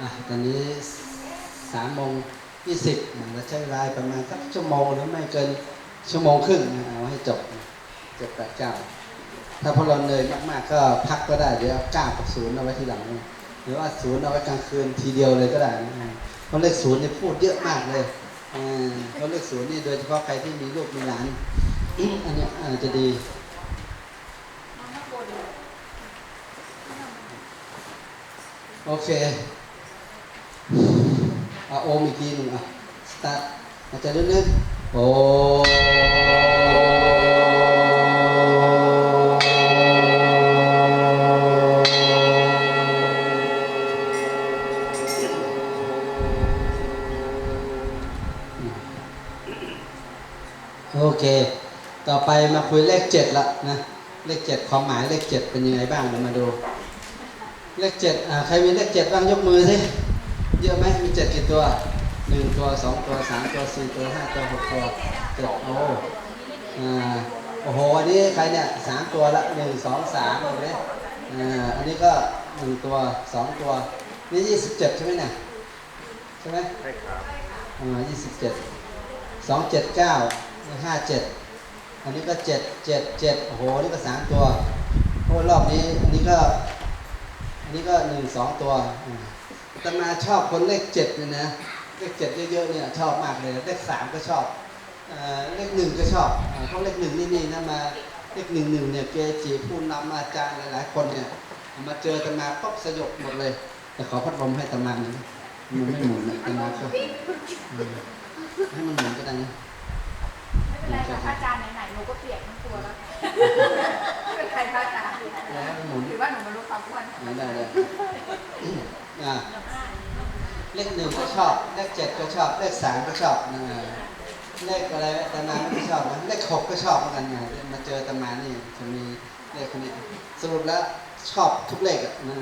อะตอนนี้สามโมงยี่สิบเราใช้เวลาประมาณสักชั่วโมงหรือไม่เกินชั่วโมงครึ่งเอาให้จบจบแปดเก้า ถ้าพอเราเหนื่อยมากๆก็พักก็ได้เดี๋ยวก้ากับศูนย์เอาไว้ทีหลังหรือว่าศูนย์เอาไว้กลางคืนทีเดียวเลยก็ได้นะเพราะเลขศูนย์เนี่ยพูดเยอะมากเลยเพราะเลขศูนย์นี่โดยเฉพาะใครที่มีลูกมีหลานอันนี้อาจจะดีโอเค เอาโอมอีกทีหนึ่งอะสตาร์ทอาจจะลึกๆโอโอเค ต่อไปมาคุยเลขเจ็ดละนะ เลขเจ็ดความหมายเลขเจ็ดเป็นยังไงบ้าง เรามาดู เลขเจ็ดอ่าใครมีเลขเจ็ดบ้างยกมือสิ เยอะไหมมีเจ็ดกี่ตัวหนึ่งตัวสองตัวสามตัวสี่ตัวห้าตัวหกตัวเจ็ดโอ้อ่าโอ้โหอันนี้ใครเนี่ยสามตัวละหนึ่งสองสามเห็นไหมอ่าอันนี้ก็หนึ่งตัวสองตัว นี่ยี่สิบเจ็ดใช่ไหมเนี่ยใช่ไหมใช่ครับอ่ายี่สิบเจ็ดสองเจ็ดเก้าห้าเจ็ดอันนี้ก็เจ็ดเจ็ดเจ็ดโอ้โหอันนี่ก็สามตัวโอ้รอบนี้อันนี้ก็อันนี้ก็หนึ่งสองตัวอืมอา ตมาชอบคนเลขเจ็ดเนี่ยนะเลขเจ็ดเยอะๆเนี่ยชอบมากเลยเลขสามก็ชอบเอเลขหนึ่งก็ชอบเพราะเลขหนึ่งนี่นี่นะมาเลขหนึ่งหนึ่งเนี่ยเกจิผู้นำอาจารย์หลายๆคนเนี่ยมาเจอตมาป๊บสยบหมดเลย แต่ขอพัดลมให้ตมาหนึ่งมันไม่หมุนนะตมาก็อืมให้มันหมุนก็ได้นะ เป็นไรค่ะพระอาจารย์ไหนๆหนูก็เปียกทั้งตัวแล้วไม่เป็นไรพระอาจารย์แล้วให้มันหมุนหรือว่าหนูมารู้ความอ้วนไม่ได้เลยอ่าเลขหนึ่งก็ชอบ เลขเจ็ดก็ชอบ เลขสามก็ชอบนะเลขอะไรตามาไม่ชอบนะเลขหกก็ชอบเหมือนกันนะมาเจอตามานี่จะมีเลขคนนี้สรุปแล้วชอบทุกเลขอะนะ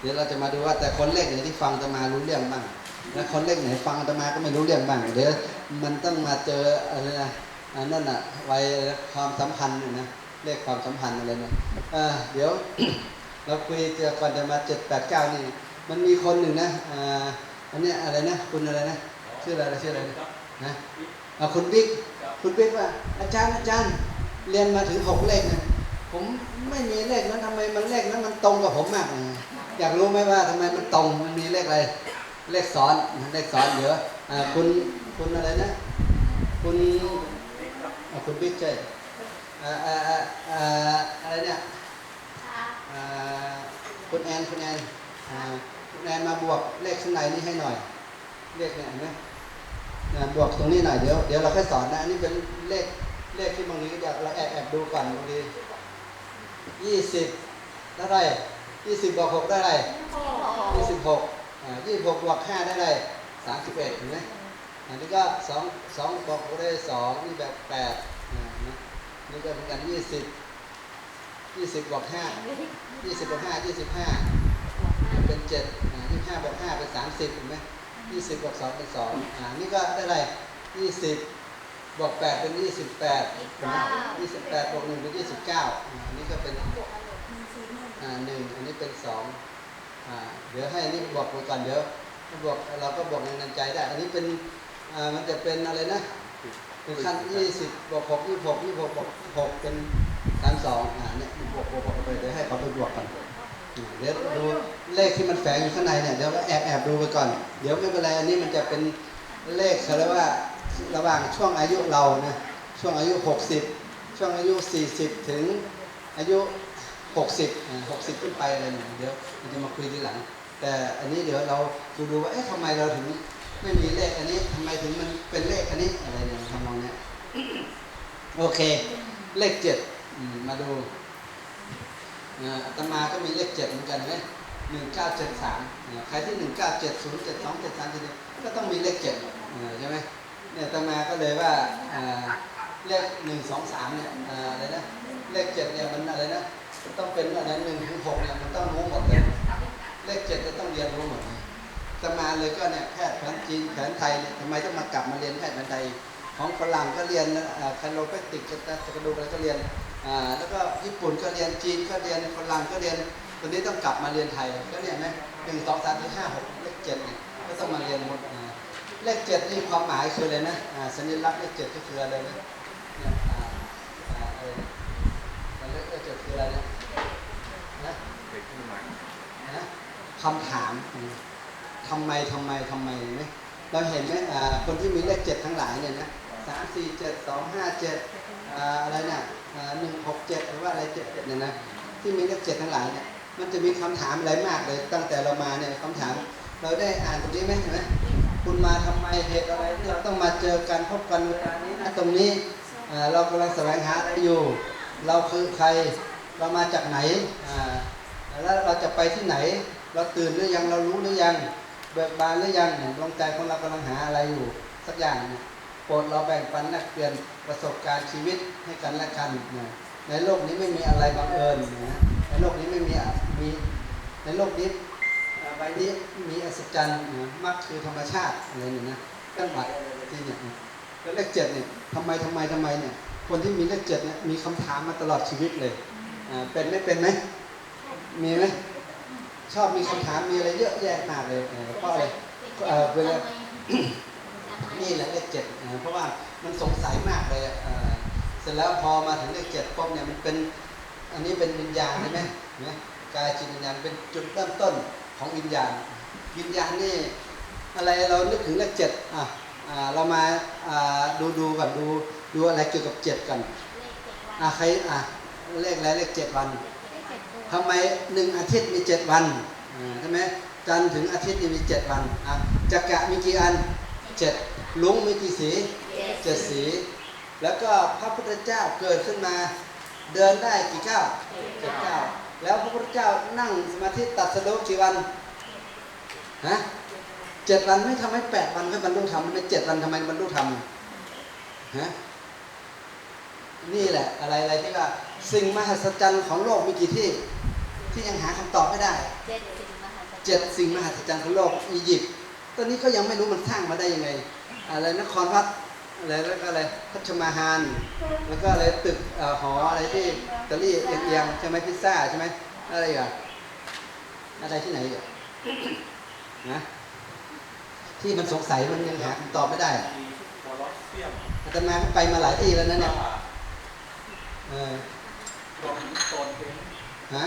เดี๋ยวเราจะมาดูว่าแต่คนเลขไหนที่ฟังตามารู้เรื่องบ้าง และคนเลขไหนฟังตามาก็ไม่รู้เรื่องบ้าง เดี๋ยวมันต้องมาเจออะไรนะ อันนั่นอะไว้ความสัมพันธ์เนี่ยนะเลขความสัมพันธ์อะไรนะอ่าเดี๋ยวเราคุยเจอก่อนจะมาเจ็ดแปดเก้านี่ มันมีคนหนึ่งนะอ่าอันเนี้ยอะไรนะคุณอะไรนะชื่ออะไรชื่ออะไรนะนะอ่าคุณบิ๊กคุณบิ๊กว่า อาจารย์อาจารย์เรียนมาถึงหกเลขนะผมไม่มีเลขนั้นทำไมมันเลขนั้นมันตรงกับผมมากอยากรู้ไหมว่าทำไมมันตรงมันมีเลขอะไร เลขซ้อนเลขซ้อนเดี๋ยวอ่าคุณคุณอะไรนะ คุณ คุณบิ๊กใช่อ่าอ่าอ่าอ่าอะไรเนี่ยอ่าคุณแอนคุณแอนอ่าคุณแอนมาบวกเลขข้างในนี่ให้หน่อย เลขเนี่ยเห็นไหมอ่าบวกตรงนี้หน่อยเดี๋ยวเดี๋ยวเราค่อยสอนนะอันนี้เป็นเลขเลขที่บางทีอยากเราแอบแอบดูก่อนบางทียี่สิบได้ไรยี่สิบบวกหกได้ไรยี่สิบหกอ่ายี่สิบหกบวกห้าได้ไรสามสิบเอ็ดเห็นไหม อันนี้ก็สองสองบวกได้สองนี่แบบแปดอ่านะนี่ก็เหมือนกันยี่สิบยี่สิบบวกห้ายี่สิบบวกห้ายี่สิบห้าเป็นเจ็ดยี่ห้าบวกห้าเป็นสามสิบเห็นไหมยี่สิบบวกสองเป็นสองอ่านี่ก็ได้ไรยี่สิบบวกแปดเป็นยี่สิบแปดยี่สิบแปดบวกหนึ่งเป็นยี่สิบเก้าอ่าอันนี้ก็เป็นอ่าหนึ่งอันนี้เป็นสองอ่าเดี๋ยวให้อันนี้บวกไปก่อนเดี๋ยวถ้าบวกเราก็บวกในนันใจได้ อันนี้เป็น อ่ามันจะเป็นอะไรนะเป็นขั้นยี่สิบบวกหกยี่สิบหกยี่สิบหกบวกหกเป็นสามสองอ่าเนี่ยบวกบวกบวกไปเดี๋ยวให้เขาไปบวกกันเดี๋ยวดูเลขที่มันแฝงอยู่ข้างในเนี่ยเดี๋ยวแอบแอบดูไปก่อน เดี๋ยวไม่เป็นไรอันนี้มันจะเป็นเลขเขาเรียกว่าระหว่างช่วงอายุเรานะช่วงอายุ 60 ช่วงอายุ 40 ถึงอายุ 60 60 ขึ้นไปอะไรเนี่ยเดี๋ยวเราจะมาคุยทีหลัง แต่อันนี้เดี๋ยวเราดูดูว่าเอ๊ะทำไมเราถึง ไม่มีเลขอันนี้ทำไมถึงมันเป็นเลขอันนี้อะไรเนี่ยทำนองเนี้ยโอเค เลขเจ็ดมาดูอาตมาก็มีเลขเจ็ดเหมือนกันไหมหนึ่งเก้าเจ็ดสามใครที่หนึ่งเก้าเจ็ดศูนย์เจ็ดสองเจ็ดสามเจ็ดก็ต้องมีเลขเจ็ดใช่ไหมเนี่ยอาตมาก็เลยว่าเลขหนึ่งสองสามเนี่ยอะไรนะเลขเจ็ดเนี่ยมันอะไรนะต้องเป็นอะไรหนึ่งถึงหกเนี่ยมันต้องรู้หมดเลยเลขเจ็ดจะต้องเรียนรู้หมดเลย ตมาเลยก็เนี่ยแพทย์แผนจีนแผนไทยเนี่ยทำไมต้องมากลับมาเรียนแพทย์แผนไทย ของฝรั่งก็เรียนคาโนแพติกกระดูกอะไรก็เรียนอ่าแล้วก็ญี่ปุ่นก็เรียนจีนก็เรียนฝรั่งก็เรียนตอนนี้ต้องกลับมาเรียนไทยก็เนี่ยไหมหนึ่งสองสามสี่ห้าหกเลขเจ็ดเนี่ยก็ต้องมาเรียนหมดอ่าเลขเจ็ดนี่ความหมายคืออะไรนะอ่าสัญลักษณ์เลขเจ็ดก็คืออะไรนะเนี่ยอ่าอ่าอะไรนะเลขเลขเจ็ดคืออะไรนะนะเด็กขึ้นใหม่นะคำถามอืม ทำไมทำไมทำไมไหมเราเห็นไหมคนที่มีเลขเจ็ดทั้งหลายเนี่ยนะสามสี่เจ็ดสองห้าเจ็ดอะไรเนี่ยหนึ่งหกเจ็ดหรือว่าอะไรเจ็ดเจ็ดเนี่ยนะที่มีเลขเจ็ดทั้งหลายเนี่ยมันจะมีคำถามอะไรมากเลย ตั้งแต่เรามาเนี่ยคำถาม เราได้อ่านตรงนี้ไหมเห็นไหมคุณมาทำไมเหตุอะไรที่เราต้องมาเจอกันพบกันเวลานี้นะตรงนี้เรากำลังแสวงหาอะไรอยู่ เราคือใครเรามาจากไหนแล้วเราจะไปที่ไหน เราตื่นหรือยังเรารู้หรือยัง เบิกบานหรือยังดวงใจของเรากำลังหาอะไรอยู่ สักอย่างเนี่ยโปรดเราแบ่งปันนักเปลี่ยนประสบการณ์ชีวิตให้กันและกันนะในโลกนี้ไม่มีอะไรบังเอิญนะในโลกนี้ไม่มีอะมีในโลกนี้ใบนี้มีอัศจรรย์นะมักคือธรรมชาติอะไรเนี่ยนะตั้งหลักที่เนี่ยแล้วเลขเจ็ดเนี่ยทำไมทำไมทำไมเนี่ย คนที่มีเลขเจ็ดเนี่ยมีคำถามมาตลอดชีวิตเลยอ่าเป็นไม่เป็นไหมมีไหม ชอบมีคำถามมีอะไรเยอะแยะมากเลยเออเพราะอะไรเอ่อเวลานี่แหละเลขเจ็ดเพราะว่ามันสงสัยมากเลยเสร็จแล้วพอมาถึงเลขเจ็ดปุ๊บเนี่ยมันเป็นอันนี้เป็นวิญญาณใช่ไหมเนไหมกายจิตวิญญาณเป็นจุดเริ่มต้นของวิญญาณ วิญญาณนี่อะไรเรานึกถึงเลขเจ็ดอะเรามาอ่าดูดูก่อนดูดูอะไรเกี่ยวกับเจ็ดกันอะใครอะเลขอะไรเลขเจ็ดวัน ทำไมหนึ่งอาทิตย์มีเจ็ดวันอ่าใช่ไหมจันทร์ถึงอาทิตย์นี่มีเจ็ดวันอะจักระมีกี่อันเจ็ดลุงมีกี่สีเจ็ดสี แล้วก็พระพุทธเจ้าเกิดขึ้นมาเดินได้กี่ก้าวเจ็ดก้าวแล้วพระพุทธเจ้านั่งสมาธิตัดสรุปกี่วันฮะเจ็ดวันไม่ทำให้แปดวันให้บรรลุธรรมไม่เจ็ดวันทำไมบรรลุธรรมฮะนี่แหละอะไรอะไรที่ว่า สิ่งมหัศจรรย์ของโลกมีกี่ที่ ที่ยังหาคำตอบไม่ได้เจ็ดสิ่งมหัศจรรย์เจ็ดสิ่งมหัศจรรย์ของโลกอียิปต์ตอนนี้ก็ยังไม่รู้มันสร้างมาได้ยังไง อะไรนครวัดอะไรแล้วก็อะไรพัชมาฮานแล้วก็อะไรตึกเอ่อหออะไรที่อิตาลีเอียงๆใช่ไหมพิซซ่าใช่ไหมอะไรอีกอะอะไรที่ไหนอีกอะนะที่มันสงสัยมันยังหาคำตอบไม่ได้มีโคลอสเซียมอาตมาก็ไปมาหลายที่แล้วนะเนี่ยเออรวมถึงโซนเทนฮะ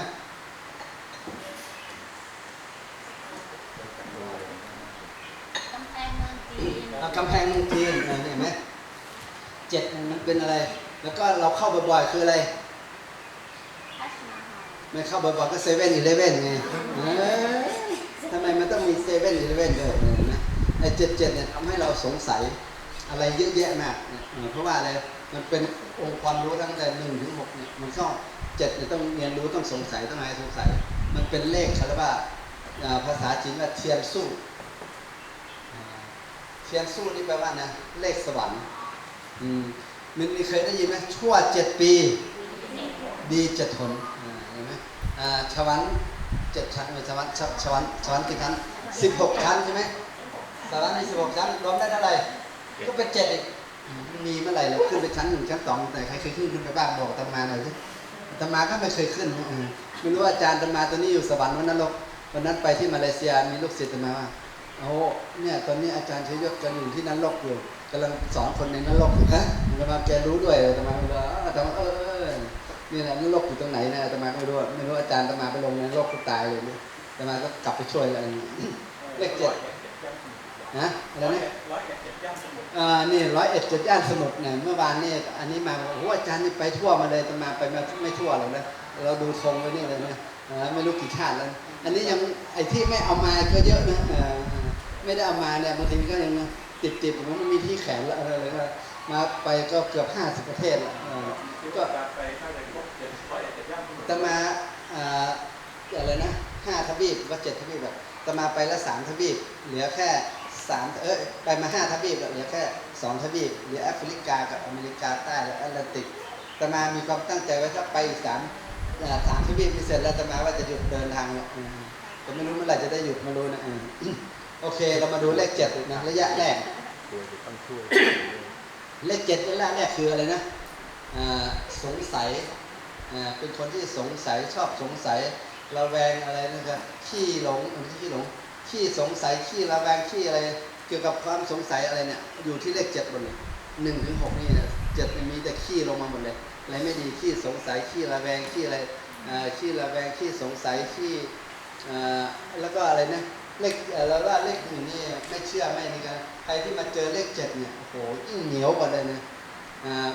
กำแพงเมืองจีน เอา กำแพงเมืองจีนเห็นไหมเจ็ดมันเป็นอะไร แล้วก็เราเข้าบ่อยๆคืออะไรมาฮาลไม่เข้าบ่อยๆก็เซเว่นอีเลเว่นไงเอ้ยทำไมมันต้องมีเซเว่นอีเลเว่นด้วยนะไอ้เจ็ดเจ็ดเนี่ยทำให้เราสงสัยอะไรเยอะแยะมากเพราะว่าอะไรมันเป็นองค์ความรู้ตั้งแต่หนึ่งถึงหกเนี่ยมันก็เจ็ดเนี่ยต้องเรียนรู้ต้องสงสัยต้องอะไรสงสัย มันเป็นเลขเขาเรียกว่าอ่าภาษาจีนว่าเทียนสู้ เทียนสู้นี่แปลว่านะเลขสวรรค์อืมมันมีเคยได้ยินไหมชั่วเจ็ดปี ดีเจ็ดหนเห็นไหมอ่าชวันเจ็ดชั้นไม่ชวันชชวันชวันกี่ชั้นสิบหกชั้นใช่ไหมสวรรค์มีสิบหกชั้นรวมได้เท่าไหร่ก็เป็นเจ็ดอีกมีเมื่อไหร่เราขึ้นไปชั้นหนึ่งชั้นสองแต่ใครเคยขึ้นขึ้นไปบ้างบอกตมาหน่อยสิตมาก็ไม่เคยขึ้นไม่รู้ว่าอาจารย์ตมาตัวนี้อยู่สวรรค์วันนรกวันนั้นไปที่มาเลเซียมีลูกศิษย์ตมาว่า โอ้เนี่ยตอนนี้อาจารย์ชยศกันอยู่ที่นรกอยู่กำลังสอนคนในนรกอยู่ฮะอาตมาแกรู้ด้วยอาตมาเลยอาตมาเออเออนี่นะนรกอยู่ตรงไหนนะอาตมาก็ไม่รู้ไม่รู้อาจารย์อาตมาไปลงในนรกก็ตายเลยนี่อาตมาก็กลับไปช่วยอะไรอย่างนี้เลขเจ็ดนะอะไรร้อยนะเอ็ดร้อยเอ็ดเจ็ดย่างสมุทรอ่านี่ร้อยเอ็ดเจ็ดย่านสมุทรเนี่ยเมื่อวานนี่อันนี้มาบอกโอ้อาจารย์นี่ไปทั่วมาเลยอาตมาไปมาไม่ทั่วหรอกนะเราดูธงไว้นี่เลยนะไม่รู้กี่ชาติแล้ว อันนี้ยังไอ้ที่ไม่เอามาก็เยอะนะ ไม่ได้เอามาเนี่ยบางทีก็ยังติดติดๆมันมีที่แขนแล้วอะไรเลยก็มาไปก็เกือบห้าสิบประเทศแล้วก็ไปถ้าจะครบเจ็ดร้อยเจ็ดย่างสมุทรตมาอะไรนะห้าทวีปว่าเจ็ดทวีปแบบตมาไปละสามทวีปเหลือแค่สามเอ้ยไปมาห้าทวีปเหลือแค่สองทวีปเหลือแอฟริกากับอเมริกาใต้และแอตแลนติกตมามีความตั้งใจไว้ถ้าไปอีกสามสามทวีปเสร็จแล้วตมาว่าจะหยุดเดินทางแล้วอืมแต่ไม่รู้เมื่อไหร่จะได้หยุดไม่รู้นะอืม โอเค เรามาดูเลขเจ็ดนะระยะแรกเลขเจ็ดระยะแรกคืออะไรนะสงสัยเป็นคนที่สงสัยชอบสงสัยระแวงอะไรนะครับขี้หลงไม่ใช่ขี้หลงขี้สงสัยขี้ระแวงขี้อะไร เกี่ยวกับความสงสัยอะไรเนี่ยอยู่ที่เลขเจ็ดหมดเลยหนึ่งถึงหกนี่เนี่ยเจ็ดมันมีแต่ขี้ลงมาหมดเลยอะไรไม่ดีขี้สงสัยขี้ระแวงขี้อะไรขี้ระแวงขี้สงสัยขี้แล้วก็อะไรนะ เลขเราว่าเลขหนึ่งนี่ไม่เชื่อไม่นี่กันใครที่มาเจอเลขเจ็ดเนี่ยโอ้โหยิ่งเหนียวกว่าเลยนะ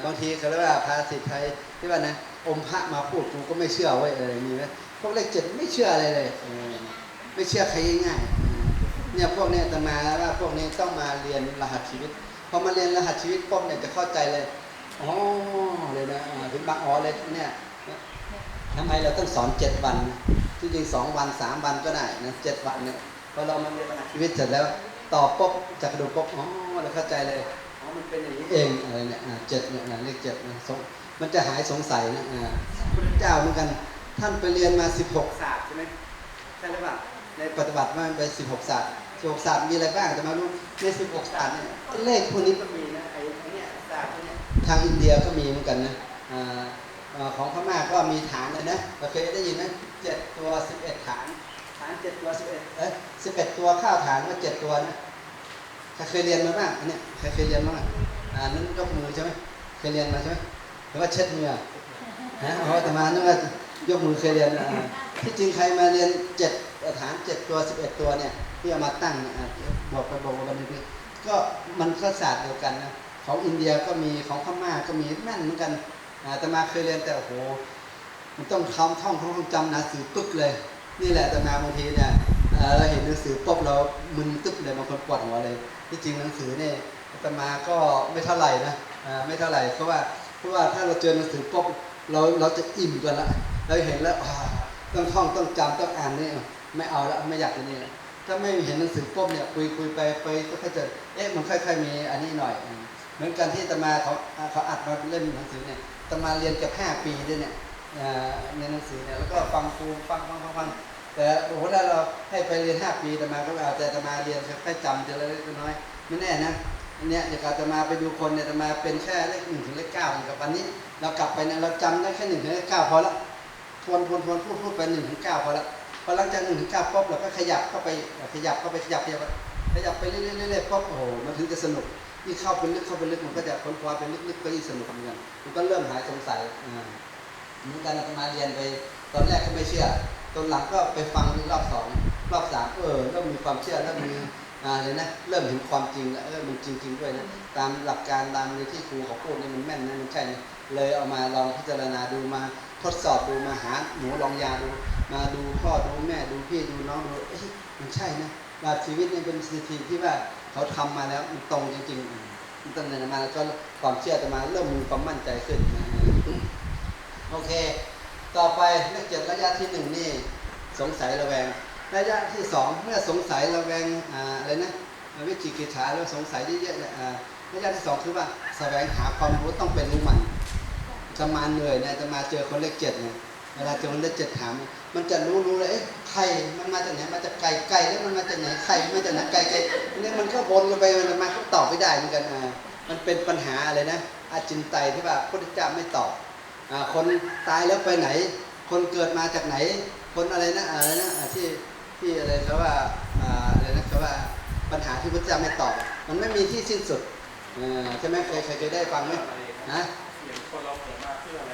บางทีเขาเรียกว่าภาษิตไทยที่ว่านะอมพระมาพูดกูก็ไม่เชื่อไว้ยเออมีไหมพวกเลขเจ็ดไม่เชื่ออะไรเลย ไม่เชื่อใครง่ายๆเนี่ยพวกเนี้จะมาว่าพวกนี้ต้องมาเรียนรหัสชีวิตพอมาเรียนรหัสชีวิตปุ๊บเนี่ยจะเข้าใจเลยอ๋อเลยนะถึงบางอ๋อเลยเนี่ยทำไมเราต้องสอนเจ็ดวันที่จริงสองวันสามวันก็ได้นะเจ็ดวันเนี่ย พอเรามาเรียนรหัสชีวิตเสร็จแล้วตอบปุ๊บจากกระดูกปุ๊บอ๋อเราเข้าใจเลยอ๋อมันเป็นอย่างนี้เองอะไรเนี่ยอ่าเจ็ดเนี่ยนะเลขเจ็ดนะสงมันจะหายสงสัยนะอ่าพระเจ้าเหมือนกัน ท่านไปเรียนมาสิบหกศาสตร์ใช่ไหมใช่หรือเปล่าในปฏิบัติว่ามันเป็น16 ศาสตร์16ศาสตร์มีอะไรบ้างแต่มารู้ใน 16 ศาสตร์เนี่ยเลขพวกนี้ก็มีนะไอ้ไอ้เนี่ยศาสตร์พวกเนี้ยทางอินเดียก็มีเหมือนกันนะอ่าอ่าของพม่าก็มีฐานเลยนะเราเคยได้ยินไหมเจ็ดตัว 11 ฐาน ฐานเจ็ดตัว 11เอ้ ย11ตัวข้าวฐานว่าเจ็ดตัวนะใครเคยเรียนมาบ้างอันนี้ใครเคยเรียนมาบ้างอ่านั้นยกมือใช่ไหมเคยเรียนมาใช่ไหมหรือว่าเช็ดมือฮะเพราะแต่มานึกว่ายกมือเคยเรียนที่จริงใครมาเรียนเจ็ดฐานเจ็ดตัวสิบเอ็ดตัวเนี่ยที่เอามาตั้งเนี่ยอะบอกไปบอกวันนี้ก็มันก็ศาสตร์เดียวกันนะของอินเดียก็มีของพม่าก็มีแม่นเหมือนกันแต่มาเคยเรียนแต่โอ้โหมันต้องทำท่องท่องจำหนังสือปึ๊กเลย นี่แหละแต่มาบางทีเนี่ย เราเห็นหนังสือปุ๊บเรามึนตึ๊บเลยบางคนปวดหัวเลยที่จริงหนังสือเนี่ยตมาก็ไม่เท่าไหร่นะอ่าไม่เท่าไหร่เพราะว่าเพราะว่าถ้าเราเจอหนังสือปุ๊บเราเราจะอิ่มกันละเราเห็นแล้วต้องท่องต้องจำต้องอ่านเนี่ยไม่เอาล้วไม่อยากจะนี่แล้วถ้าไม่เห็นหนังสือปุ๊บเนี่ยคุยคุยไปไปก็ค่อยจะเอ๊ะมันค่อยๆมีอันนี้หน่อย เหมือนกันที่ตมาเขาเขาอัดมาเล่มหนังสือเนี่ยตมาเรียนเกับห้าปีด้วยเนี่ยอ่าเรียนหนังสือเนี่ยแล้วก็ฟังครูฟังฟังฟังฟัง แต่โอ้โหถ้าเราให้ไปเรียนห้าปีแต่มาก็ไม่เอาแต่ตมาเรียนแค่จำทีละเล็กน้อยไม่แน่นะอันเนี่ยเดี๋ยวอาตมาไปดูคนเนี่ยอาตมาเป็นแค่เลขหนึ่งถึงเลขเก้าอย่างกับวันนี้ เรากลับไปเนี่ยเราจำได้แค่หนึ่งถึงเลขเก้าพอละทวนทวนทวนพูดพูดไปหนึ่งถึงเก้าพอละพอหลังจากหนึ่งถึงเก้าปุ๊บเราก็ขยับเข้าไปขยับเข้าไปขยับขยับขยับไปเรื่อยๆเรื่อยๆปุ๊บโอ้โหมันถึงจะสนุกยิ่งเข้าไปลึกเข้าไปลึกมันก็จะค้นคว้าไปลึกๆก็ยิ่งสนุกเหมือนกันมันก็เริ่มหายสงสัยอ่าเหมือนกันอาตมาเรียนไป ตอนแรกก็ไม่เชื่อ ตอนหลังก็ไปฟังรอบสองรอบสามเออเริ่มมีความเชื่อเริ่มมีอ่าเลยนะเริ่มเห็นความจริงแล้วเออมันจริงๆด้วยนะตามหลักการตามในที่ครูเขาพูดนี่มันแม่นนะมันใช่นะเลยเอามาลองพิจารณาดูมาทดสอบดูมาหาหนูลองยาดู มาดูพ่อดูแม่ดูพี่ดูน้องดูเอ้ยมันใช่นะว่าชีวิตนี่เป็นสถิติที่ว่าเขาทำมาแล้วมันตรงจริงๆมมันตั้งแต่มาแล้วก็ความเชื่อจะมาเริ่มมีความมั่นใจขึ้นนะโอเค ต่อไปเลขเจ็ดระยะที่หนึ่งนี่สงสัยระแวง ระยะที่สองเมื่อสงสัยระแวงอ่าอะไรนะวิจิกิจฉาแล้วสงสัยเยอะๆอ่าระยะที่สองคือว่าแสวงหาความรู้ต้องเป็นรู้มันจะมาเหนื่อยเนี่ยจะมาเจอคนเลขเจ็ดเนี่ยเวลาเจอคนเลขเจ็ดถาม มันจะรู้รู้เลยเอ๊ะไข่มันมาจากไหนมาจากไก่ไก่แล้วมันมาจากไหนไข่มาจากไหนไก่ไก่เนี่ยมันก็วนกันไปมันมาก็ตอบไม่ได้เหมือนกันอ่ามันเป็นปัญหาอะไรนะอาจินไตที่ว่าพระพุทธเจ้าไม่ตอบ คนตายแล้วไปไหน คนเกิดมาจากไหน คนอะไรนะอะไรนะที่ที่อะไรเขาว่าอะไรนะเขาว่าปัญหาที่พระพุทธเจ้าไม่ตอบ มันไม่มีที่สิ้นสุดใช่ไหมเคยเคยเคยได้ฟังไหมฮะอย่างคนเราเกิดมาเพื่ออะไร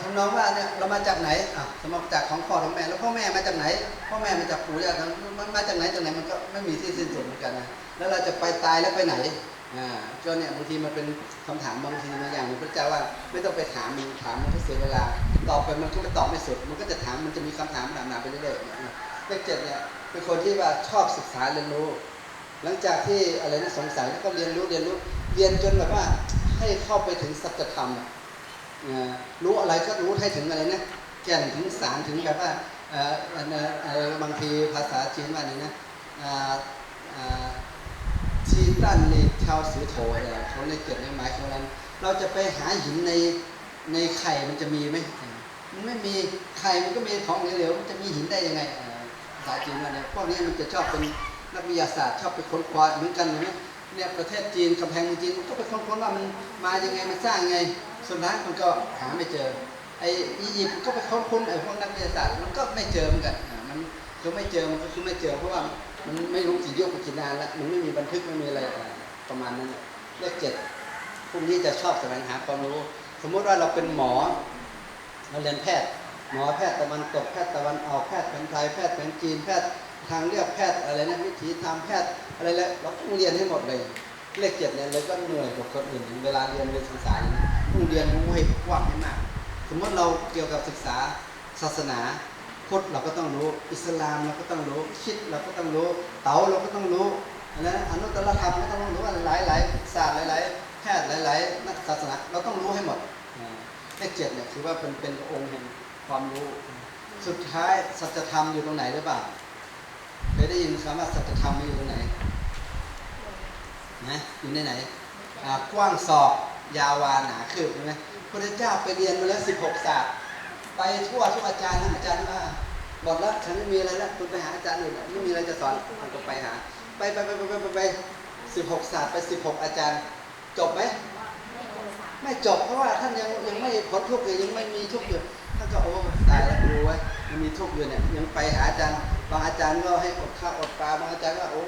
ทำนองว่าเนี่ยเรามาจากไหนอะสมมติจากของพ่อของแม่แล้วพ่อแม่มาจากไหน พ่อแม่มาจากปู่ย่าตามันมาจากไหนจากไหนมันก็ไม่มีที่สิ้นสุดเหมือนกันนะแล้วเราจะไปตายแล้วไปไหน ก็เนี่ยบางทีมันเป็นคำถามบางทีบางอย่างพระเจ้าว่า ไม่ต้องไปถามมันถามมันก็เสียเวลาตอบไปมันก็ไม่ตอบไม่สุด มันก็จะถามมันจะมีคำถามหนาๆไปเรื่อยๆเนะเลขเจ็ดเนี่ยเป็นคนที่ว่าชอบศึกษาเรียนรู้ หลังจากที่อะไรนะสงสัยแล้วก็เรียนรู้เรียนรู้เรียนจนแบบว่าให้เข้าไปถึงสัจธรรมอะเอ่อรู้อะไรก็รู้ให้ถึงอะไรนะแก่นถึงสารถึงแบบว่าอ่อเอ่อเอ่อบางทีภาษาจีนว่านี่นะ อ่าอ่าชีตันนี่ชาวสือโถเนี่ยเขาเลยเกิดในหมายของนั้น เราจะไปหาหินในในไข่มันจะมีไหมมันไม่มีไข่มันก็มีของเหลวๆมันจะมีหินได้ยังไงเอ่อภาษาจีนว่าเนี่ยพวกนี้มันจะชอบเป็นนักวิทยาศาสตร์ชอบไปค้นคว้าเหมือนกันเห็นไหมเนี่ยประเทศจีนกำแพงจีนก็ไปค้นคว้าว่ามันมายังไงมันสร้างยังไงสุดท้ายมันก็หาไม่เจอไอ้อียิปต์ก็ไปค้นค้นไอ้พวกนักวิทยาศาสตร์มันก็ไม่เจอเหมือนกันมันก็ไม่เจอมันก็คือไม่เจอเพราะว่า มันไม่รู้กี่ยุคกี่นานแล้วมันไม่มีบันทึกไม่มีอะไรประมาณนั้นเลขเจ็ดพวกนี้จะชอบแสวงหาความรู้ สมมุติว่าเราเป็นหมอเราเรียนแพทย์หมอแพทย์ตะวันตกแพทย์ตะวันออกแพทย์แผนไทยแพทย์แผนจีนแพทย์ทางเลือกแพทย์อะไรนะวิถีทางแพทย์อะไรแล้วเราต้องเรียนให้หมดเลย เลขเจ็ดเนี่ยเลยก็เหนื่อยกว่าคนอื่นเวลาเรียนเรียนศึกษาต้องเรียนรู้ให้กว้างให้มาก สมมติเราเกี่ยวกับศึกษาศาสนา พุทธเราก็ต้องรู้ อิสลามเราก็ต้องรู้คิดเราก็ต้องรู้ เต๋าเราก็ต้องรู้นะอนุตตรธรรมก็ต้องรู้หลายหลายๆศาสตร์หลายๆแพทย์หลายๆนักศาสนาเราต้องรู้ให้หมดเลขเจ็ดเนี่ยคือว่าเป็นเป็นองค์แห่งความรู้ สุดท้ายสัจธรรมอยู่ตรงไหนหรือเปล่าเคยได้ยินคำว่าสัจธรรมอยู่ตรงไหนนะอยู่ในไหนกว้างศอกยาววาหนาคืบใช่ไหมพระเจ้าไปเรียนมาแล้ว16ศาสตร์ ไปทั่วทุกอาจารย์ทั้งอาจารย์ว่าบอกแล้วฉันไม่มีอะไรแล้วคุณไปหาอาจารย์อื่นไม่มีอะไรจะสอนคุณก็ไปหา ไปไปไปไปไปไปไป16ศาสตร์ไป16อาจารย์ จบไหมไม่จบเพราะว่าท่านยังยังไม่พ้นทุกข์เลยยังไม่มีทุกข์อยู่ท่านก็โอ้ตายแล้วรู้ไว้ยังมีทุกข์อยู่เนี่ยยังไปหาอาจารย์บางอาจารย์ก็ให้อดข้าวอดปลาบางอาจารย์ก็โอ้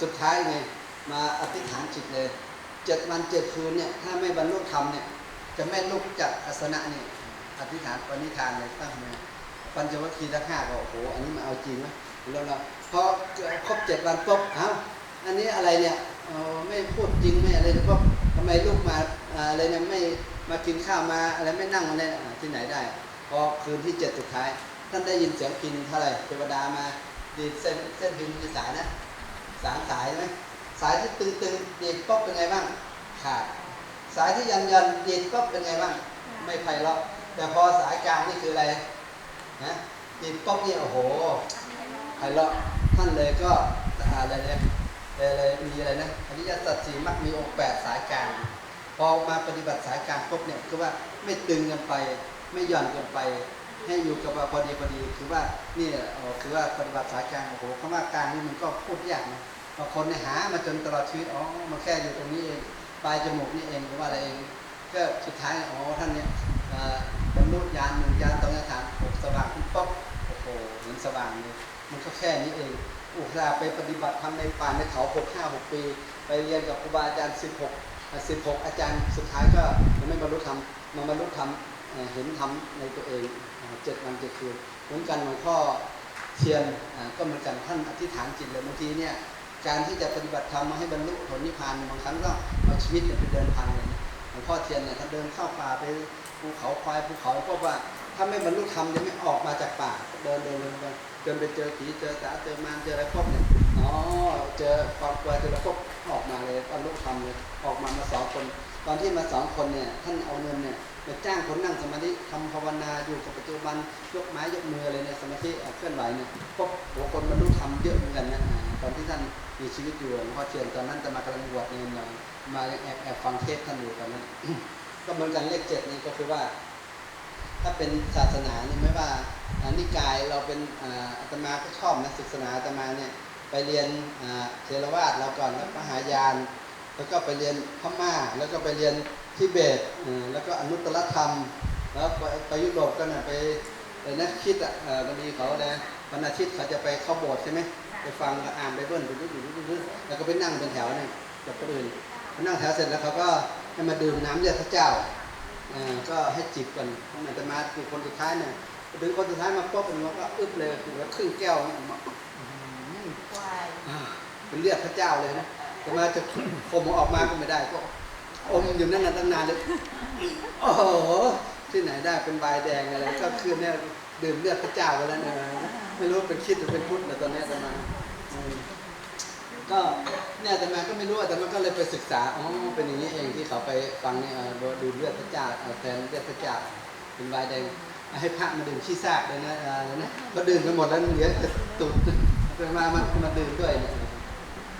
สุดท้ายไงมาอธิษฐานจิตเลยเจ็ดวันเจ็ดคืนเนี่ยถ้าไม่บรรลุธรรมเนี่ยจะไม่ลุกจากอาสนะเนี่ย อธิษฐานปณิธานเลยตั้งมาปัญจวัคคีย์ทั้งห้าก็โอ้โหอันนี้มาเอาจริงไหมแล้วเราพอครบเจ็ดวันปุ๊บเอ้าอันนี้อะไรเนี่ยไม่พูดจริงไม่อะไรเลยปุ๊บทำไมลูกมาอะไรเนี่ยไม่มากินข้าวมาอะไรไม่นั่งอะไรที่ไหนได้ พอคืนที่เจ็ดสุดท้าย ท่านได้ยินเสียงพินเท่าไหร่เทวดามาดีเส้นเส้นพินกี่สายนะสามสายไหมสายที่ตึงตึงๆดีดป๊อบเป็นไงบ้างขาดสายที่ยันยันดีดป๊อบเป็นไงบ้าง ไม่ไพเราะ แต่พอสายกลางนี่คืออะไรนะดีดป๊อบนี่โอ้โหไพเราะท่านเลยก็อะไรเนี่ยอะไรมีอะไรนะอริยสัจสี่มักมีองค์แปดสายกลางพอมาปฏิบัติสายกลางปุ๊บเนี่ยคือว่าไม่ตึงกันไป ไม่หย่อนกันไป ให้อยู่กับพอดีพอดีคือว่านี่คือว่าปฏิบัติสายกลางโอ้โหคำว่ากลางนี่มันก็พูดยากนะบางคนเนี่ยหามาจนตลอดชีวิตอ๋อมันแค่อยู่ตรงนี้เองปลายจมูกนี่เองหรือว่าอะไรเองก็สุดท้ายอ๋อท่านเนี่ย เอ่อบรรลุญาณหนึ่งญาณตองญาณฐานหกสว่างขึ้นป๊บโอ้โหเหมือนสว่างเลยมันก็แค่นี้เองอุตส่าห์ไปปฏิบัติธรรมในป่าในเขาหกห้าหกปี ไปเรียนกับครูบาอาจารย์สิบหกสิบหกอาจารย์สุดท้ายก็ยังไม่บรรลุธรรมมาบรรลุธรรมเห็นธรรมในตัวเองเจ็ดวันเจ็ดคืนเหมือนกันหลวงพ่อเทียนก็เหมือนกันท่านอธิษฐานจิตเลยบางทีเนี่ยการที่จะปฏิบัติธรรมมาให้บรรลุผลนิพพานบางครั้งก็เอาชีวิตไปเดินพันเลยหลวงพ่อเทียนเนี่ยท่านเดินเข้าป่าไป ภูเขาควายภูเขาเพราะว่าถ้าไม่บรรลุธรรมเนี่ยไม่ออกมาจากป่าเดินเดินเดินเดินจนไปเจอผีเจอสาเจอมารเจออะไรพวกเนี่ยอ๋อเจอความกลัวเจออะไรพวกออกมาเลยบรรลุธรรมเลยออกมามาสองคน ตอนที่มาสองคนเนี่ยท่านเอาเงินเนี่ยไปจ้างคนนั่งสมาธิทำภาวนาอยู่กับปัจจุบันยกไม้ยกมืออะไรเนี่ยสมาธิเคลื่อนไหวเนี่ยพวกหัวคนบรรลุธรรมเยอะเหมือนกันนะอ่าตอนที่ท่านมีชีวิตอยู่หลวงพ่อเทียนตอนนั้นจะมากำลังบวชเนรมามาแอบแอบฟังเทศท่านอยู่ตอนนั้น ก็เหมือนกันเลขเจ็ดนี่ก็คือว่า ถ้าเป็นศาสนาเนี่ยไม่ว่านิกายเราเป็นอาตมาก็ชอบนะศึกษาอาตมาเนี่ยไปเรียนเทรวาสเราก่อนแล้วมหายาน แล้วก็ไปเรียนพม่า แล้วก็ไปเรียนทิเบตแล้วก็อนุตตรธรรม แล้วไปยุโรปก็น่ะไปไปนักคิดอะเอ่อวันนี้เขาอะไรวันอาทิตย์เขาจะไปเข้าโบสถ์ใช่ไหมไปฟังอ่านไบเบิลไปดูดูดูดูแล้วก็ไปนั่งเป็นแถวเนี่ยกับคนอื่นพนั่งแถวเสร็จแล้วเขาก็ ให้มาดื่มน้ำเลือดพระเจ้าอ่าก็ให้จิบกันเพราะมันจะมาคือคนสุดท้ายเนี่ยถึงคนสุดท้ายมาปุ๊บมันก็อึบเลยคือว่าครึ่งแก้วเนี่ยมาอื้อหือควายอ่าเป็นเลือดพระเจ้าเลยนะแต่มาจะคมออกมาก็ไม่ได้ก็อมอยู่นั่นน่ะตั้งนานเลยโอ้โหที่ไหนได้เป็นใบายแดงอะไรก็คือเนี่ยดื่มเลือดพระเจ้าไปแล้วเนี่ยไม่รู้เป็นคริดหรือเป็นพุทธแต่ตอนเนี้ยจะมาอืมก็ เนี่ยแต่มาก็ไม่รู้แต่มันก็เลยไปศึกษาอ๋อเป็นอย่างนี้เองที่เขาไปฟังเนี่ยดูเลือดพระเจ้าแทนเลือดพระเจ้าเป็นใบายแดงให้พระมาดื่มขี้ซากเลยนะนะก็ดื่มกันหมดแล้วเหลือแต่ตุ่นไปมามามาดื่มด้วยเนี่ย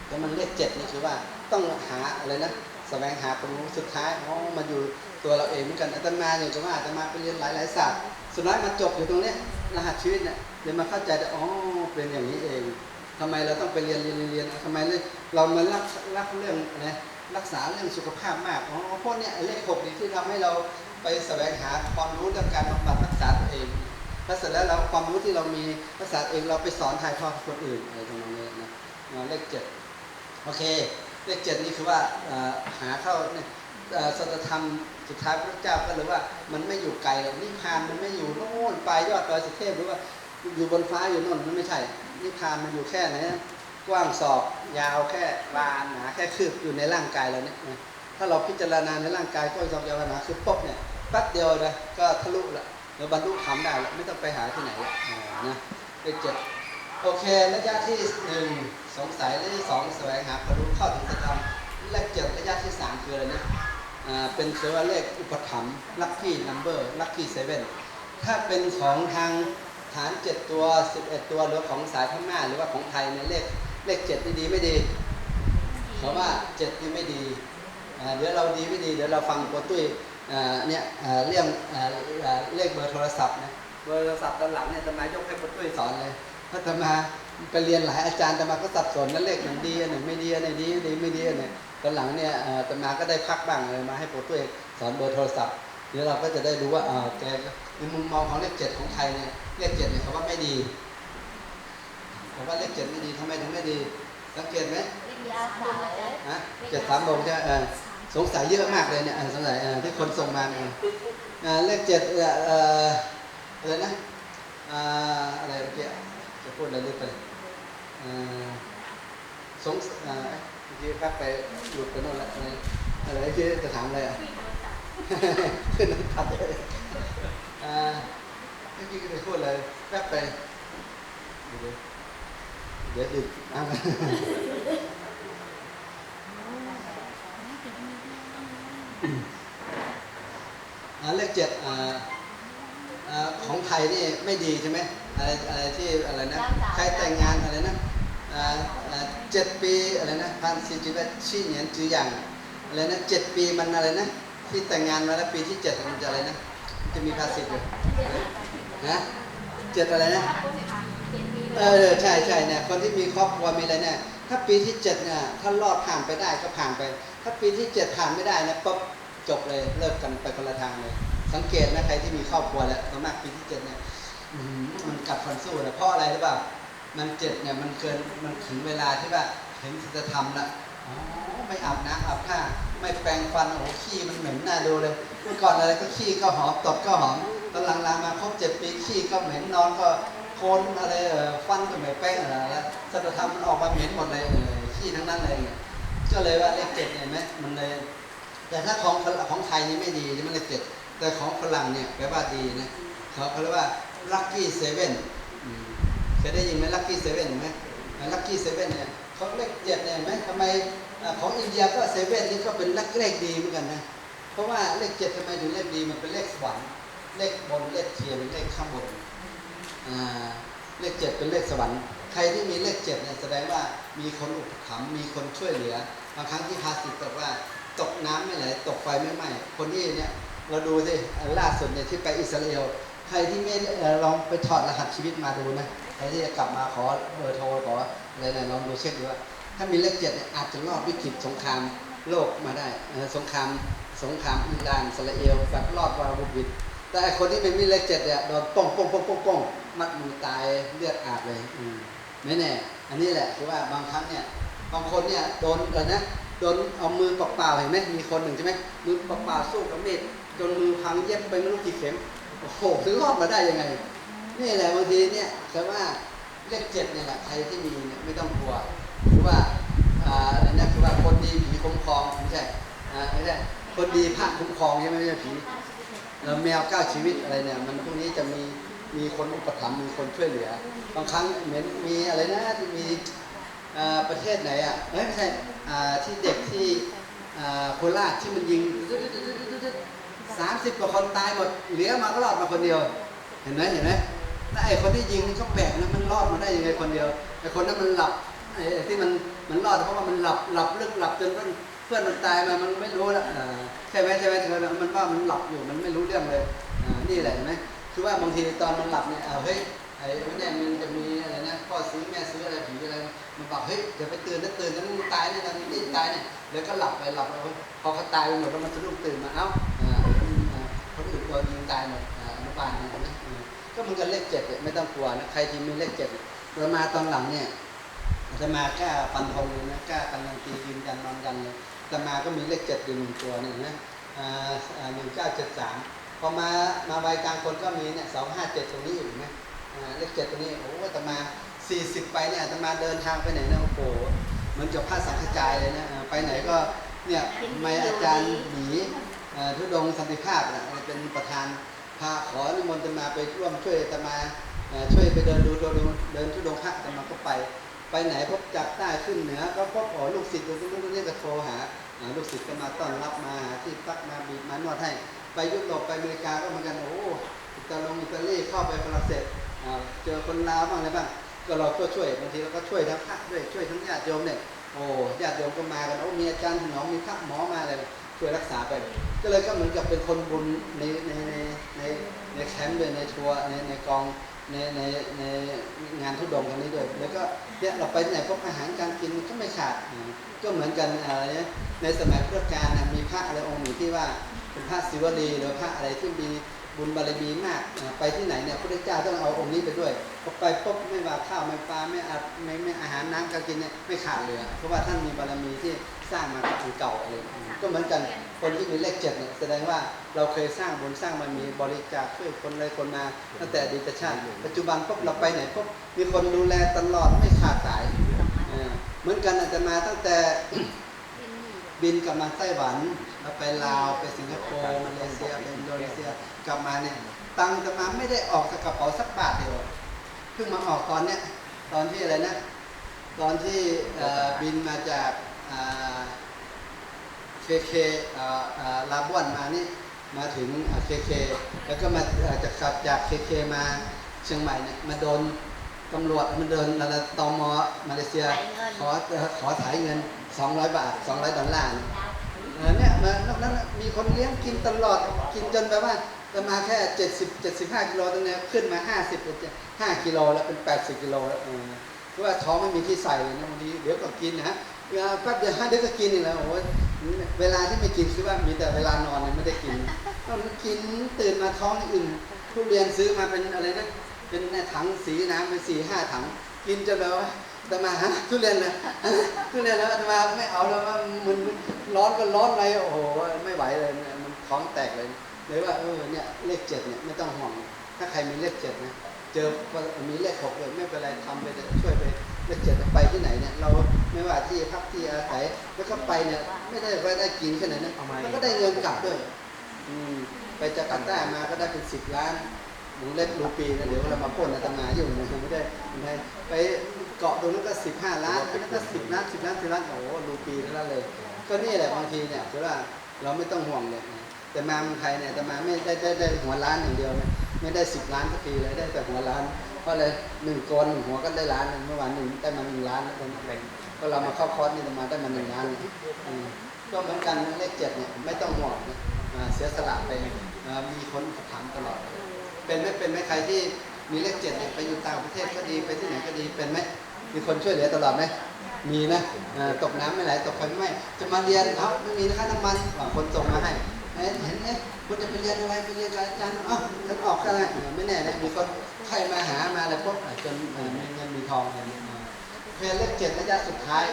แต่มันเลขเจ็ดนี่คือว่าต้องหาอะไรนะแสวงหาความรู้สุดท้ายอ๋อมาอยู่ตัวเราเองเหมือนกันอาตมาเนี่ยก็ว่าอาตมาไปเรียนหลายหลายศาสตร์สุดท้ายมาจบอยู่ตรงเนี้ยรหัสชีวิตเนี่ยเดี๋ยวมาเข้าใจได้อ๋อเป็นอย่างนี้เอง ทำไมเราต้องไปเรียนเรียนเรียนทำไมเลยเรามารักรักเรื่องอะรักษาเรื่องสุขภาพมากเพราะเนี่ยเลขหกนี่ที่ทำให้เราไปแสวงหาความรู้เรื่องการบำบัดรักษาตัวเองถ้าเสร็จแล้วเราความรู้ที่เรามีภาษาเองเราไปสอนถ่ายทอดคนอื่นอะไรตรงนี้นะเลขเจ็ดโอเค เลขเจ็ดนี่คือว่าหาเข้าเนี่ยสัจธรรมสุดท้ายพระเจ้าก็เลยว่ามันไม่อยู่ไกลนิพพานมันไม่อยู่โน่นปลายยอดดอยสุเทพหรือว่าอยู่บนฟ้าอยู่โน่นมันไม่ใช่ นิพพานมันอยู่แค่ไหนกว้างศอกยาวแค่วานหนาแค่คืบอยู่ในร่างกายเราเนี่ยถ้าเราพิจารณาในร่างกายกว้างศอกยาวหนาคือปุ๊บเนี่ยแป๊บเดียวนะก็ทะลุละเราบรรลุธรรมได้ละไม่ต้องไปหาที่ไหนละนะเลขเจ็ดโอเคระยะที่หนึ่งสงสัยระยะที่สองแสวงหาความรู้เข้าถึงสธรรมเลขเจ็ดระยะที่สามคืออะไรนะอ่าเป็นเสว่าเลขอุปถัมภ์ลัคกี้นัมเบอร์ลัคกี้เซเว่นถ้าเป็นของทาง ฐาน7ตัว11ตัวหรือของสายพม่าหรือว่าของไทยเนี่ยเลขเลขเจ็ดนี่ดีไม่ดี เพราะว่าเจ็ดนี่ไม่ดีเดี๋ยวเราดีไม่ดีเดี๋ยวเราฟังโปรตุ้ยเนี่ยเรื่องเลขเบอร์โทรศัพท์นะเบอร์โทรศัพท์ตอนหลังเนี่ยจะมายกให้โปรตุ้ยสอนเลยเพราะตมาไปเรียนหลายอาจารย์ตมาก็สับสนนั่นเลขหนึ่งดีหนึ่งไม่ดีอันไหนดีอันไม่ดีอันไหนตอนหลังเนี่ยตมาก็ได้พักบ้างเลยมาให้โปรตัวเองสอนเบอร์โทรศัพท์เดี๋ยวเราก็จะได้รู้ว่าเออแกในมุมมองของเลขเจ็ดของไทยเนี่ย เลขเจ็ดเนี่ยเขาว่าไม่ดีเขาว่าเลขเจ็ดไม่ดีทำไมถึงไม่ดีสังเกตไหมเลขยาสายฮะเจ็ดสามโมงใช่ไหมเออสงสัยเยอะมากเลยเนี่ยเออสงสัยเออที่คนส่งมาเนี่ยเออเลขเจ็ดเอ่อเอ่ออะไรนะอ่าอะไรเมื่อกี้จะพูดอะไรลืมไปเอ่อสงสเอ่อเมื่อกี้แป๊บไปหลุดไปโน่นละอะไรอะไรเมื่อกี้จะถามอะไรอะขึ้นน้ำตัดเลย อ่าเมื่อกี้ก็ไปพูดอะไรแป๊บไปเดี๋ยวเดี๋ยวดึกอ้าวอ่าเลขเจ็ดอ่าอ่าของไทยนี่ไม่ดีใช่ไหมอะไรอะไรที่อะไรนะใครแต่งงานอะไรนะอ่าอ่าเจ็ดปีอะไรนะพันสี่จีบชี้เหนียนจืออย่างอะไรนะเจ็ดปีมันอะไรนะที่แต่งงานมาแล้วปีที่เจ็ดมันจะอะไรนะมันจะมีภาษิตอยู่ นะเจ็ดอะไรนะ เออใช่ใช่เนี่ยคนที่มีครอบครัวมีอะไรเนี่ยถ้าปีที่เจ็ดเนี่ยถ้ารอดผ่านไปได้ก็ผ่านไป ถ้าปีที่เจ็ดผ่านไม่ได้นะปุ๊บจบเลยเลิกกันไปคนละทางเลย สังเกตนะใครที่มีครอบครัวแล้วส่วนมากปีที่เจ็ดเนี่ยมันกัดฟันสู้นะเพราะอะไรหรือเปล่ามันเจ็บเนี่ยมันเกินมันถึงเวลาที่ว่าถึงจะทำละอ๋อ ไม่อาบน้ำอาบผ้าไม่แปรงฟันโอ้ขี้มันเหม็นน่าดูเลย เมื่อก่อนอะไรก็ขี้ก็หอมตดก็หอมตอนหลังๆมาครบเจ็ดปีขี้ก็เหม็นนอนก็โคนอะไรเออฟันก็ไม่แป้งอะไรแล้วสัจธรรมมันออกมาเหม็นหมดเลยเออขี้ทั้งนั้นเลยก็เลยว่าเลขเจ็ดเห็นไหมมันเลย แต่ถ้าของของไทยนี่ไม่ดีนี่มันเลขเจ็ดแต่ของฝรั่งเนี่ยแปลว่าดีนะเขาเขาเรียกว่า lucky seven อืมเคยได้ยินไหมลัคกี้เซเว่นไหม ลัคกี้เซเว่นเนี่ยเขาเลขเจ็ดเนี่ยไหมทำไมอของอินเดียก็เซเว่นนี่ก็เป็นเลขเลขดีเหมือนกันนะเพราะว่าเลขเจ็ดทำไมถึงเลขดีมันเป็นเลขสวรรค์เลขบนเลขเทียนเป็นเลขข้างบนเลขเจ็ดเป็นเลขสวรรค์ใครที่มีเลขเจ็ดเนี่ยแสดงว่ามีคนอุปถัมภ์มีคนช่วยเหลือบางครั้งที่ภาษิตบอกว่าตกน้ำไม่ไหลตกไฟไม่ไหม้คนที่เนี่ยเราดูสิล่าสุดเนี่ยที่ไปอิสราเอลใครที่ไม่ลองไปถอดรหัสชีวิตมาดูนะ ใครที่จะกลับมาขอเบอร์โทรขออะไรนะลองดูเช็คดูว่า ถ้ามีเลขเจ็ดเนี่ยอาจจะรอดวิกฤตสงครามโลกมาได้สงครามสงครามอิหร่านอิสราเอลแบบรอดวาบุบิดแต่ไอคนที่ไม่มีเลขเจ็ดเนี่ยโดนป้องป้องป้องป้องป้องมัดมือตายเลือดอาบเลยอืมไม่แน่ อันนี้แหละคือว่าบางครั้งเนี่ยบางคนเนี่ยโดนอะไรนะโดนเอามือเปล่าๆเห็นไหมมีคนหนึ่งใช่ไหมมือเปล่าๆสู้กับมีดจนมือพังเย็บไปไม่รู้กี่เข็มโอ้โหถึงรอดมาได้ยังไง นี่แหละบางทีเนี่ยแต่ว่าเลขเจ็ดเนี่ยแหละใครที่มีเนี่ยไม่ต้องกลัวคือว่าอ่าอะไรนะคือว่าคนดีผีคุ้มครองไม่ใช่อ่าไม่ใช่คนดีพระคุ้มครองใช่ไหมไม่ใช่ผีแล้วแมวเก้าชีวิตอะไรเนี่ย มันพวกนี้จะมีมีคนอุปถัมภ์มีคนช่วยเหลือบางครั้งเหมือนมีอะไรนะมีอ่าประเทศไหนอะไม่ใช่อ่าที่เด็กที่อ่าโคราชที่มันยิงสามสิบกว่าคนตายหมดเหลือมาก็รอดมาคนเดียว เห็นไหมเห็นไหม แล้วไอ้คนที่ยิงนี่เขาแบกนะมันรอดมาได้ยังไงคนเดียวไอ้คนนั้นมันหลับไอ้ที่มันมันรอดเพราะว่ามันหลับหลับลึกหลับจนเพื่อนเพื่อนมันตายมามันไม่รู้แล้วอ่าใช่ไหมใช่ไหมเธอมันว่ามันหลับอยู่มันไม่รู้เรื่องเลยนี่แหละไหมคือว่าบางทีตอนมันหลับเนี่ยเอาเฮ้ยไอ้เนี่ยมันจะมีอะไรนะพ่อซื้อแม่ซื้ออะไรผีอะไรมันบอกเฮ้ยเดี๋ยวไปตื่นนะตื่นนะมึงตายเนี่ยนะมึงนี่ตายเนี่ยแล้วก็หลับไปหลับไปพอเขาตายไปหมดแล้วมันสะดุ้งตื่นมาเอ้าอ่าอ่าคนอื่นโดนยิงตายหมดอนุบาลเนี่ย ก็มันก็เลขเจ็ดเนี่ยไม่ต้องกลัวนะใครที่มีเลขเจ็ดเนี่ยเรามาตอนหลังเนี่ยอาจะมากล้าฟันธงเลยนะกล้าการันตียืนยันนอนยันเลยอาตมาก็มีเลขเจ็ดอยู่หนึ่งตัวหนึ่งนะหนึ่งเก้าเจ็ดสามพอมามาวัยกลางคนก็มีเนี่ยสองห้าเจ็ดตรงนี้อยู่นะอ่าเลขเจ็ดตรงนี้โอ้อาตมาสี่สิบไปเนี่ยอาตมาเดินทางไปไหนนะโอ้โหเหมือนกับผ้าสังฆจายเลยนะอ่าไปไหนก็เนี่ยไม่อาจารย์หมีเอ่อทุดงค์สันติภาพนะเป็นประธาน พาขอนิมนต์ตมาไปร่วมช่วยตมาช่วยไปเดินดูเดินดูเดินทุดงค์พระตมาก็ไป ไปไหนพบจากใต้ขึ้นเหนือ ก็พบอ๋อลูกศิษย์ลูกลูกนี่ก็โทรหาลูกศิษย์ก็มาต้อนรับมาหาที่พักมาบีบมานวดให้ ไปยุโรปไปอเมริกาก็เหมือนกันโอ้อิตาลงอิตาลีเข้าไปฝรั่งเศสเจอคนลาวบ้างอะไรบ้างก็เราก็ช่วยบางทีเราก็ช่วยทั้งพระด้วยช่วยทั้งญาติโยมเนี่ยโอ้ญาติโยมก็มากันโอ้มีอาจารย์ถนอมมีพระหมอมาอะไร ช่วยรักษาไป ก็เลยก็เหมือนกับเป็นคนบุญในในในในในแคมป์ด้วยในทัวร์ในในกองในในในงานทุดงค์กันนี้ด้วย แล้วก็เนี่ยเราไปไหนพวกอาหารการกินก็ไม่ขาด ก็เหมือนกันอะไรเนี่ยในสมัยพุทธกาลมีพระอะไรองค์หนึ่งที่ว่าเป็นพระศิวลีหรือพระอะไรที่มี บุญบารมีมากอ่าไปที่ไหนเนี่ยพระเจ้าต้องเอาองค์นี้ไปด้วยพอไปปุ๊บไม่ว่าข้าวไม่ปลาไม่อาไม่ไม่อาหารน้ำการกินเนี่ยไม่ขาดเลยอะเพราะว่าท่านมีบารมีที่สร้างมาจากอันเก่าอะไรอย่างเงี้ยก็เหมือนกันคนที่มีเลขเจ็ดเนี่ยแสดงว่าเราเคยสร้างบุญสร้างมันมีบริจาคช่วยคนอะไรคนมาตั้งแต่อดีตชาติ ปัจจุบันปุ๊บเราไปไหนปุ๊บมีคนดูแลตลอดไม่ขาดสายเออเหมือนกันอาจจะมาตั้งแต่บินกลับมาไต้หวัน เราไปลาวไปสิงคโปร์มาเลเซียไปอินโดนีเซียกลับมาเนี่ยตังค์อาตมาไม่ได้ออกจากกระเป๋าสักบาทเดียวเพิ่งมาออกตอนเนี้ยตอนที่อะไรนะ ตอนที่เอ่อบินมาจากอ่าเคเคลาบวนมานี่มาถึงเคเคแล้วก็มาเอ่อจากขับจากเคเคมาเชียงใหม่เนี่ยมาโดนตำรวจมันเดินอะไรตมมาเลเซียถ่ายเงินขอเอ่อขอถ่ายเงิน 200 บาท 200 ดอลลาร์ เนี่ยเออเนี่ยมานอกนั้นมีคนเลี้ยงกินตลอดกินจนแบบว่าจะมาแค่ 70 75กิโลตรงนี้ขึ้นมา 50เป็น5กิโลแล้วเป็น 80กิโลแล้วเออเพราะว่าท้องไม่มีที่ใส่เลยนะบางทีเดี๋ยวก็กินนะฮะเวลาแป๊บเดียวเดี๋ยวก็กินอีกแล้วโอ้ยเวลาที่ไม่กินคือว่ามีแต่เวลานอนเนี่ยไม่ได้กินต้องกินตื่นมาท้องอื่นทุเรียนซื้อมาเป็นอะไรนะเป็นถังสีน้ำเป็นสี่ห้าถัง กินจนแบบว่า แต่มาฮะทุเรียนนะฮะทุเรียนแล้วแต่มาไม่เอาแล้วว่ามันร้อนก็ร้อนอะไรโอ้โหไม่ไหวเลยมันท้องแตกเลยเลยว่าเออเนี่ยเลขเจ็ดเนี่ยไม่ต้องห่วงถ้าใครมีเลขเจ็ดนะเจอมีเลขหกเลยไม่เป็นไรทำไปเถอะช่วยไปเลขเจ็ดไปที่ไหนเนี่ยเราไม่ว่าที่พักที่อาศัยแล้วก็ไปเนี่ยไม่ได้ไปได้กินแค่ไหนนะแล้วก็ได้เงินกลับด้วย อืมไปจาการ์ตามาก็ได้เป็นสิบล้าน หมูเล็กรูปีนะเดี๋ยวเรามาพ่นอาตมาอยู่นะไม่ได้ไม่ได้ไปเกาะตรงนั้นก็สิบห้าล้านอันนั้นก็สิบล้านสิบล้านสิบล้านโอ้โหรูปีทั้งนั้นเลย ก็นี่แหละบางทีเนี่ยคือว่าเราไม่ต้องห่วงเลยนะแต่มาเมืองไทยเนี่ยแต่มาไม่ได้ได้ได้หัวล้านอย่างเดียวนะไม่ได้สิบล้านสักทีเลยได้แต่หัวล้าน เพราะเลยหนึ่งกนหนึ่งหัวก็ได้ล้านเมื่อวานหนึ่งได้มาหนึ่งล้านแล้วคนก็เรามาเข้าคอร์สนี่มาได้มาหนึ่งล้านอืมก็เหมือนกันเลขเจ็ดเนี่ยไม่ต้องห่วงนะอ่าเสียสละไปมีคนถามตลอด เป็นไม่เป็นไหมใครที่มีเลขเจ็ดเนี่ยไปอยู่ต่างประเทศก็ดีไปที่ไหนก็ดีเป็นไหมมีคนช่วยเหลือตลอดไหมมีนะตกน้ำไม่ไหลตกไฟไม่ไหม้จะมาเรียนเอ้าไม่มีค่าน้ำมันคนส่งมาให้เห็นไหมคุณจะไปเรียนอะไรไปเรียนอะไรอาจารย์เอ้าฉันออกก็ได้ไม่แน่นะมีคนใครมาหามาอะไรพวกจนมีเงินมีทองอะไรเนี่ยอ่าเพลเลขเจ็ดระยะสุดท้าย